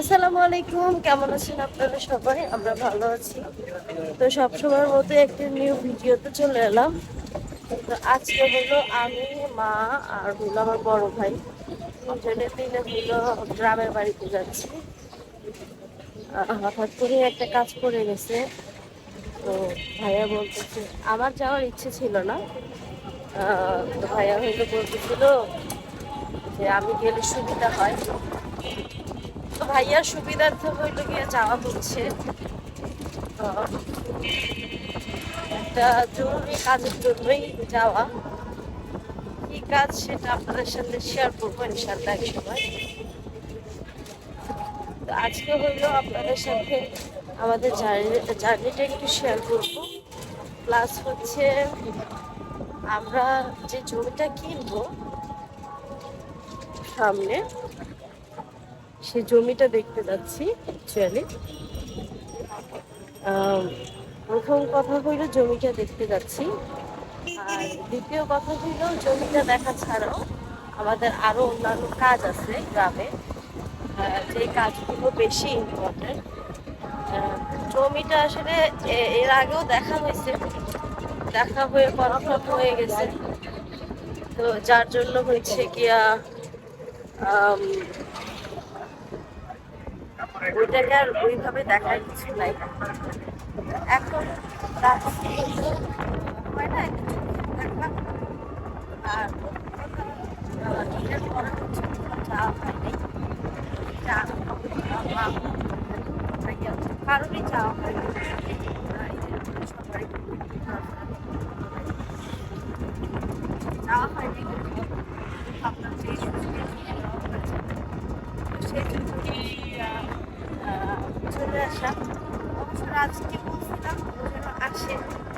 আসসালামু আলাইকুম, কেমন আছেন আপনারা সবাই? আমরা ভালো আছি। তো সবসময়ের মতো একটি নিউ ভিডিওতে চলে এলাম। তো আজকে হলো আমি, মা আর হলো আমার বড় ভাই। দুজনে মিলে হলো গ্রামের বাড়িতে যাচ্ছি। হঠাৎ করে একটা কাজ পড়ে গেছে। তো ভাইয়া বলতেছে, আমার যাওয়ার ইচ্ছে ছিল না। ভাইয়া হইল বলতেছিল যে আমি গেলে সুবিধা হয়। তো ভাইয়ার সুবিধার্থে হইল গিয়ে যাওয়া হচ্ছে। একটা জরুরি কাজের জন্যই যাওয়া। কি কাজ সেটা আপনাদের সাথে শেয়ার করব ইনশাল্লাহ সময় আজকে হইল আপনাদের সাথে আমাদের জার্নি জার্নিটা একটু শেয়ার করব। প্লাস হচ্ছে আমরা যে জমিটা কিনবো সামনে সে জমিটা দেখতে যাচ্ছি অ্যাকচুয়ালি প্রথম কথা হইল জমিটা দেখতে যাচ্ছি। আর দ্বিতীয় কথা হইল জমিটা দেখা ছাড়াও আমাদের আরও অন্যান্য কাজ আছে গ্রামে। যে কাজগুলো বেশি ইম্পর্টেন্ট জমিটা আসলে এর আগেও দেখা হয়েছে। দেখা হয়ে কনফার্ম হয়ে গেছে। তো যার জন্য গিয়া আম, ওইটাকে আর ওইভাবে দেখার কিছু নাই। এখন রাত্রি হয় না একটু দেখলাম আর এটার পরে হচ্ছে হয়নি। যা- মা- কারোরই যাওয়া হয়নি সবারই যাওয়া হয়নি আপনার যে সেই জন্যই আহ, চলে আসা অবশ্য আজকে বলছিলাম ও যেন আসে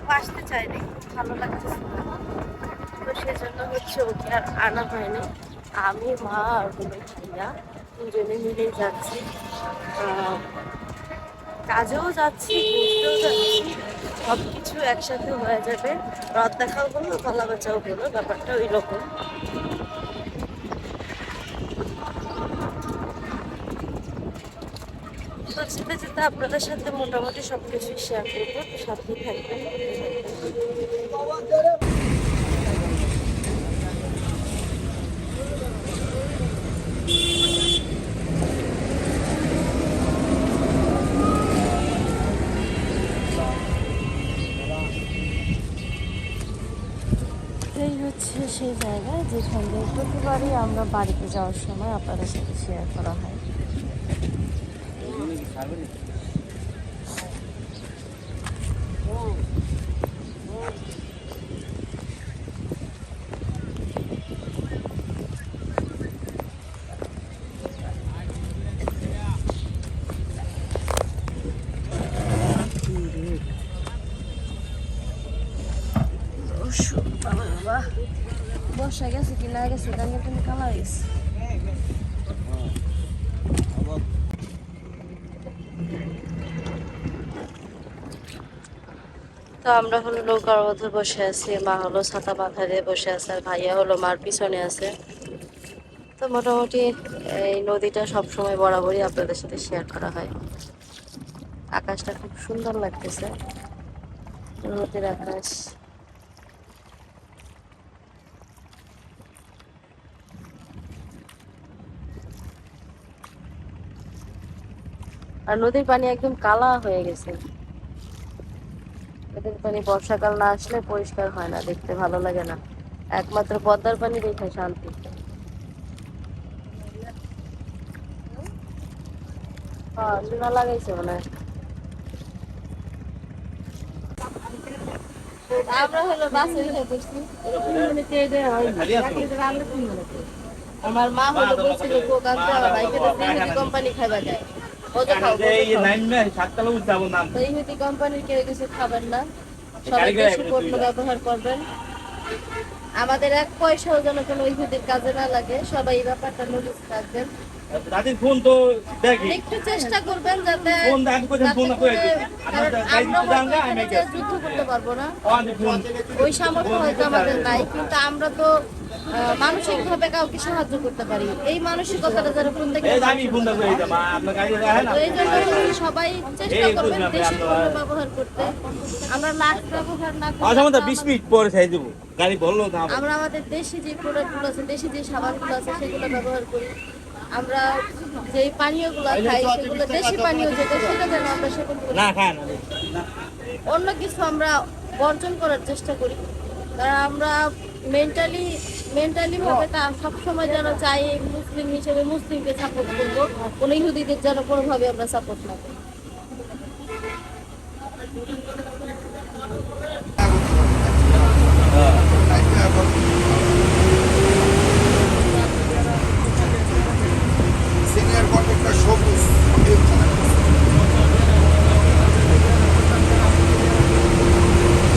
ও আসতে চায়নি ভালো লাগতেছে তো সেজন্য হচ্ছে ওকে আর আনা হয়নি। আমি, মা আর হলো ভাইয়া দুজনে মিলে যাচ্ছি। কাজেও যাচ্ছি, ঘুরতেও যাচ্ছি সব কিছু একসাথে হয়ে যাবে। রথ দেখাও বলো গলা বাঁচাও বলো ব্যাপারটা ওই রকম যেতে যেতে আপনাদের সাথে মোটামুটি সব কিছুই শেয়ার করব, তো সাথেই থাকবেন। হচ্ছে সেই জায়গা যেখান প্রতিবারই আমরা বাড়িতে যাওয়ার সময় আপনাদের সাথে শেয়ার করা হয়। দর্শক, বাবা বাবা বর্ষা গেছে কি না গেছে দাঁড়িয়ে তুমি তো আমরা হলো নৌকার মধ্যে বসে আছি, মা হলো ছাতা মাথা দিয়ে বসে আছে আর ভাইয়া হলো মার পিছনে আছে। তো মোটামুটি এই নদীটা সব সময় বরাবরই আপনাদের সাথে শেয়ার করা হয়। আকাশটা খুব সুন্দর লাগতেছে। নদীর আকাশ। আর নদীর পানি একদম কালা হয়ে গেছে। নদীর পানি বর্ষাকাল না আসলে পরিষ্কার হয় না, দেখতে ভালো লাগে না। একমাত্র পদ্মার পানি দেখে শান্তি। হ্যাঁ লাগাইছে মনে আমরা মা হলো বলছিল কোক আনতে আমার ভাইকে তো কোম্পানি খাইবা যায় ইহুদি কোম্পানির কেউ কিছু খাবেন না। সবাই দেশি ব্যবহার করবেন। আমাদের এক পয়সাও যেন কোনো ইহুদির কাজে না লাগে সবাই এই ব্যাপারটা নোটিস রাখবেন। রাতের ফোন তো দেখি। একটু চেষ্টা করবেন যাতে ফোন ফোন করে আমার যুদ্ধ করতে পারব না। ওই সামর্থ্য হয়তো আমাদের নাই কিন্তু আমরা তো মানসিক ভাবে কাউকে সাহায্য করতে পারি। এই মানসিকতাটা যারা প্রত্যেকে এই জন্য সবাই চেষ্টা করবেন দেশি পণ্য ব্যবহার করতে। আমরা লাখ ব্যবহার না করে আমরা বিশ মিনিট পরে খাই দেবো। গাড়ি বলল আমরা আমাদের দেশি যে প্রোডাক্টগুলো আছে দেশি যে সাবানগুলো আছে সেগুলো ব্যবহার করি। আমরা যে পানীয়গুলো খাই সেগুলো দেশি পানীয় যেটা সেটা যেন আমরা সেবন করি। না খান অন্য কিছু আমরা বর্জন করার চেষ্টা করি। কারণ আমরা মেন্টালি মেন্টালি ভাবে তা সবসময় যেন চাই মুসলিম হিসেবে মুসলিমকে সাপোর্ট করব। কোনো ইহুদিদের যেন কোনোভাবে আমরা সাপোর্ট না করি সিনিয়র কন্ট্রাক্টর সবুজ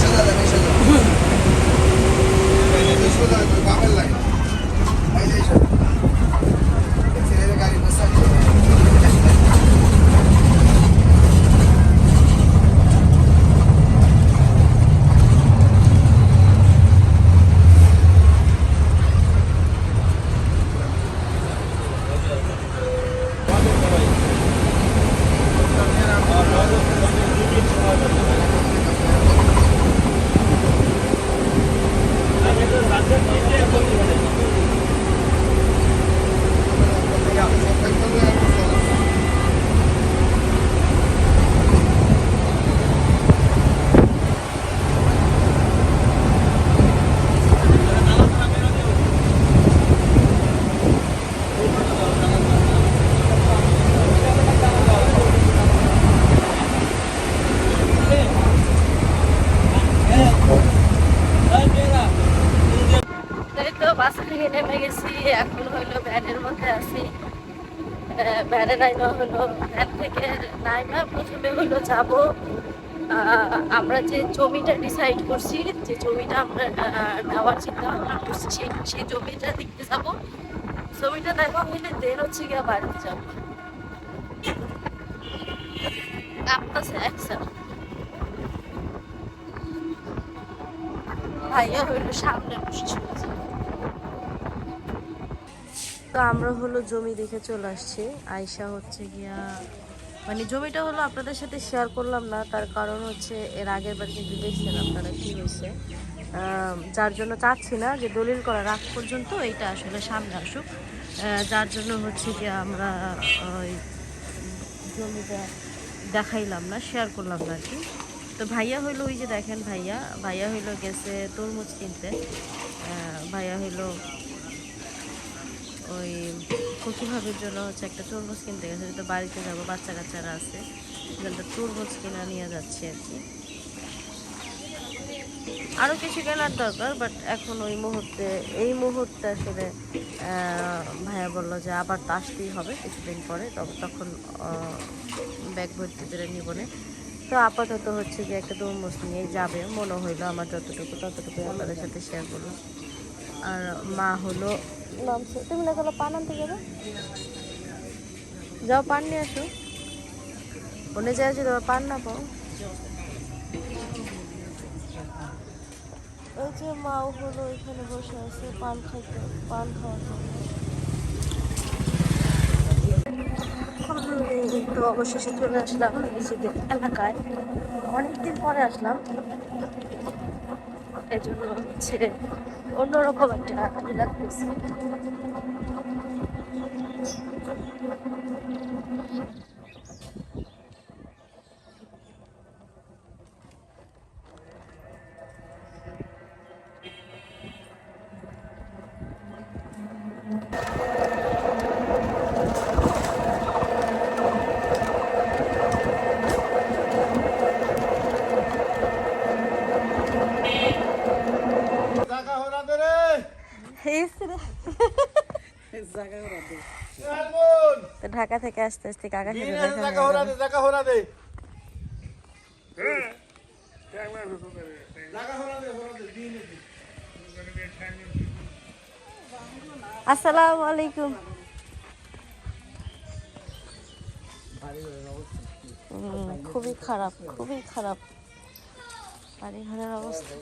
সাদা সাদা সোজা বামের লাইন এই যে সাদা ছেলের গাড়ি বসা তাই তো বাস থেকে নেমে গেছি এখন হইল ভ্যানের মধ্যে আছি হলো যাব আমরা যে জমিটা ডিসাইড করছি, যে জমিটা আমরা নেওয়ার চিন্তা ভাবনা করছি, সেই সেই জমিটা দেখতে যাব। জমিটা দেখা হইলে দেন হচ্ছে গিয়ে বাড়িতে যাব। কাঁপতাছে একসাথে ভাইয়া হইল সামনে বসে শুনেছে তো আমরা হলো জমি দেখে চলে আসছি। আয়সা হচ্ছে গিয়া মানে জমিটা হলো আপনাদের সাথে শেয়ার করলাম না, তার কারণ হচ্ছে এর আগের বার কিন্তু দেখছেন আপনারা কি হয়েছে। যার জন্য চাচ্ছি না যে দলিল করার, আগ পর্যন্ত এইটা আসলে সামনে আসুক। যার জন্য হচ্ছে কি আমরা ওই জমিটা দেখাইলাম না শেয়ার করলাম না আর কি। তো ভাইয়া হইল ওই যে দেখেন ভাইয়া ভাইয়া হইল গেছে তরমুজ কিনতে। ভাইয়া হইল ওই কচু ভাবির জন্য হচ্ছে একটা তরমুজ কিনতে গেছে তো বাড়িতে যাব বাচ্চা কাচ্চারা আছে একটা তরমুজ কিনা নিয়ে যাচ্ছি আর কি। আরও কিছু কেনার দরকার বাট এখন ওই মুহূর্তে, এই মুহূর্তে আসলে ভাইয়া বলল যে আবার তো আসতেই হবে কিছুদিন পরে তবে তখন ব্যাগ ভর্তি করে নিবনে তো আপাতত হচ্ছে যে একটা তরমুজ নিয়ে যাবে, মনে হইল আমার যতটুকু ততটুকু আপনাদের সাথে শেয়ার করলাম আর মা হলো নামছে তুমি না গেলো পান আনতে যাবে? যাও পান নিয়ে আসো। ওনে যায় যদি পান না পাও। ওই যে মাও হলো এখানে বসে আছে পান খাইতে পান খাওয়ার তো অবশেষে চলে আসলাম নিজেদের এলাকায়। অনেকদিন পরে আসলাম। এজন্য হচ্ছে অন্যরকম একটা রিল্যাক্স তো ঢাকা থেকে আসতে আসতে কাকা সাথে দেখা হয়ে হরা দে আসসালামু আলাইকুম। খুবই খারাপ খুবই খারাপ। বাড়ি ঘরের অবস্থা।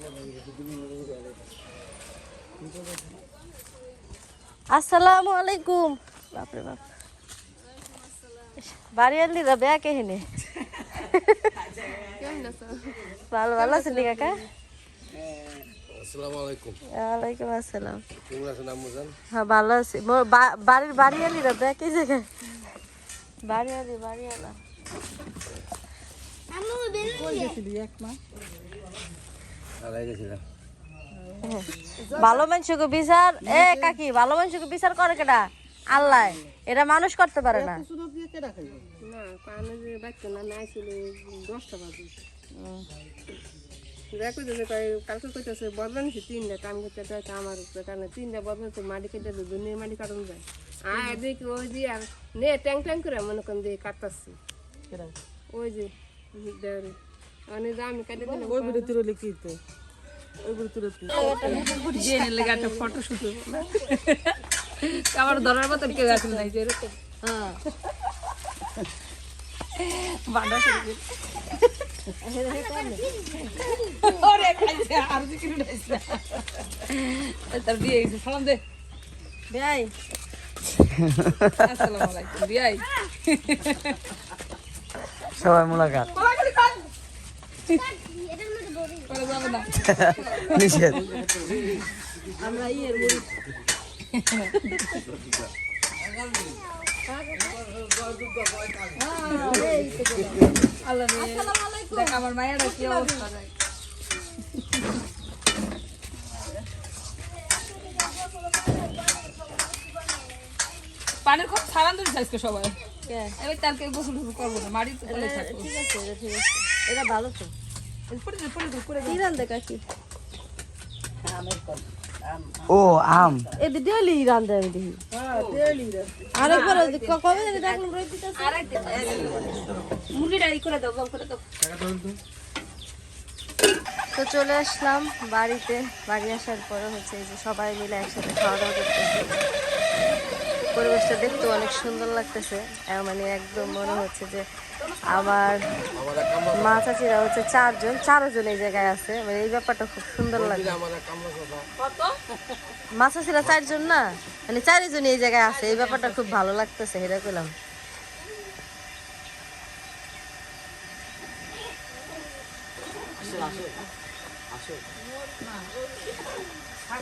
আসসালামু আলাইকুম। বাপরে বাপ। বাড়ি আনলি রা বেয়া কেহিনে ভালো ভালো আছেন নি কাকা? ওয়ালাইকুম আসসালাম। হ্যাঁ ভালো আছি। মোর বা- বাড়ির বাড়ি আলি রা বেয়া কে জায়গায়? বাড়ি আলি বাড়ি আলা ভালো মানুষকে বিচার এ কাকি ভালো মানুষকে বিচার করে কেডা? আল্লাহ এটা মানুষ করতে পারে না। না যে বাচ্চা না নাই ছিল দশটা বাজে। দেখো যে কালকে কইতেছে বদলা তিনটা কাম করতে আমার উপরে তিনটা বদলা তো মাটি কেটে দুনিয়া মাটি কাটন যায়। আর দেখি ওই যে আর নে ট্যাং ট্যাং করে মনে করেন দিয়ে কাটতাছি। ওই যে দেওয়ারে অনেক আমি কাটে ওই ভিডিও তুলে লিখিতে ওই ভিডিও তুলে জেনে লেগে একটা ফটো শুট আমার ধরার মতন কেউ আসলে নাই যে এরকম। বান্ডা শুরু করে ওরে খাইছে আর দিকে উঠাইছে তার বিয়ে গেছে সালাম দে। বেয়াই। আসসালামু আলাইকুম বিয়াই। সবাই মোলাকাত। পরে যাবে নিষেধ। আল্লাহ রে দেখ আমার মায়ের কি অবস্থা পানির খুব সারান ধরে আজকে সবাই। কে? এবার তারকে গোসল টোসল করব না তলে থাকব ঠিক আছে এটা ঠিক আছে। এটা ভালো তো। পড়ে দে পড়ে দে পড়ে দে কি রান্দে কাকি ও আম। এ ডেলি রান্দে আমি দেখি। আরেকবার ওই যে ক- কবে জানি দেখলাম রোদ দিতেছে মুরগিটা ই করে দাও করে দাও। তো চলে আসলাম বাড়িতে। বাড়ি আসার পরে হচ্ছে এই যে সবাই মিলে একসাথে খাওয়া দাওয়া করতেছে। পরিবেশটা দেখতে অনেক সুন্দর লাগতেছে। মানে একদম মনে হচ্ছে যে আমার মা চাচিরা হচ্ছে চারজন চারজন এই জায়গায় আছে। মানে এই ব্যাপারটা খুব সুন্দর লাগে। মা চাচিরা চারজন না? মানে চারিজন এই জায়গায় আছে এই ব্যাপারটা খুব ভালো লাগতেছে এটা কইলাম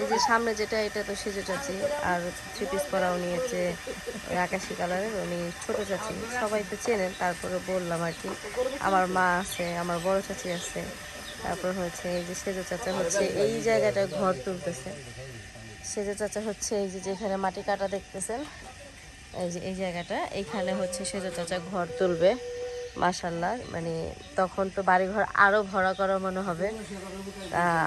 এই যে সামনে যেটা, এটা তো সেজে চাচি আর থ্রি পিস পরাও নিয়েছে আকাশি কালারের, উনি ছোট চাচি, সবাই তো চেনেন, তারপরে বললাম আর কি, আমার মা আছে, আমার বড় চাচি আছে, তারপর হচ্ছে এই যে সেজো চাচা হচ্ছে, এই জায়গাটায় ঘর তুলতেছে, সেজো চাচা হচ্ছে এই যে যেখানে মাটি কাটা দেখতেছেন, এই যে এই জায়গাটা এইখানে হচ্ছে সেজো চাচা ঘর তুলবে মাসাল্লাহ মানে তখন তো বাড়িঘর আরও ভরা করা মনে হবে।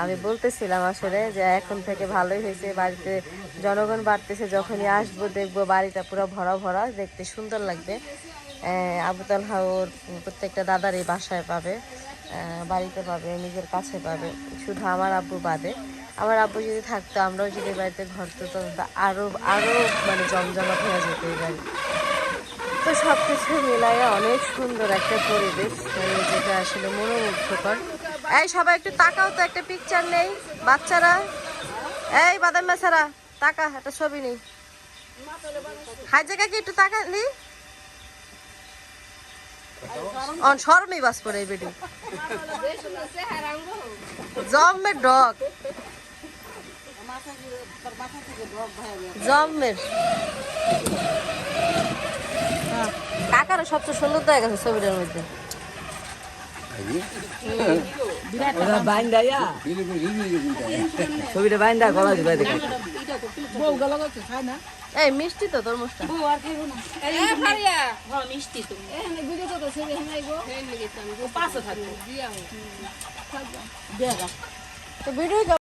আমি বলতেছিলাম আসলে যে এখন থেকে ভালোই হয়েছে, বাড়িতে জনগণ বাড়তেছে, যখনই আসব দেখব বাড়িটা পুরো ভরা ভরা, দেখতে সুন্দর লাগবে। আবু তালহা ওর প্রত্যেকটা দাদার এই বাসায় পাবে বাড়িতে পাবে, নিজের কাছে পাবে, শুধু আমার আব্বু বাদে। আমার আব্বু যদি থাকতো, আমরাও যদি বাড়িতে ঘর তা আরও আরও মানে জমজমাট হয়ে যেত এই বাড়ি। তো সব কিছু মিলাইয়া অনেক সুন্দর একটা পরিবেশ যেটা আসলে মনোমুগ্ধকর। এই সবাই একটু তাকাও তো, একটা পিকচার নেই। বাচ্চারা, এই বাদাম মেসারা তাকা, একটা ছবি নেই। হাই জায়গা কি একটু তাকা নি অন শরমই বাস এই বেডি জম্মের ডগ। কাকারও সবচেয়ে সুন্দর দেখা গেছে ছবিটার মধ্যে। ছবিটা বাইন্দা গলা দিবা দেখে। এই মিষ্টি তো তরমুজটা। তো ভিডিও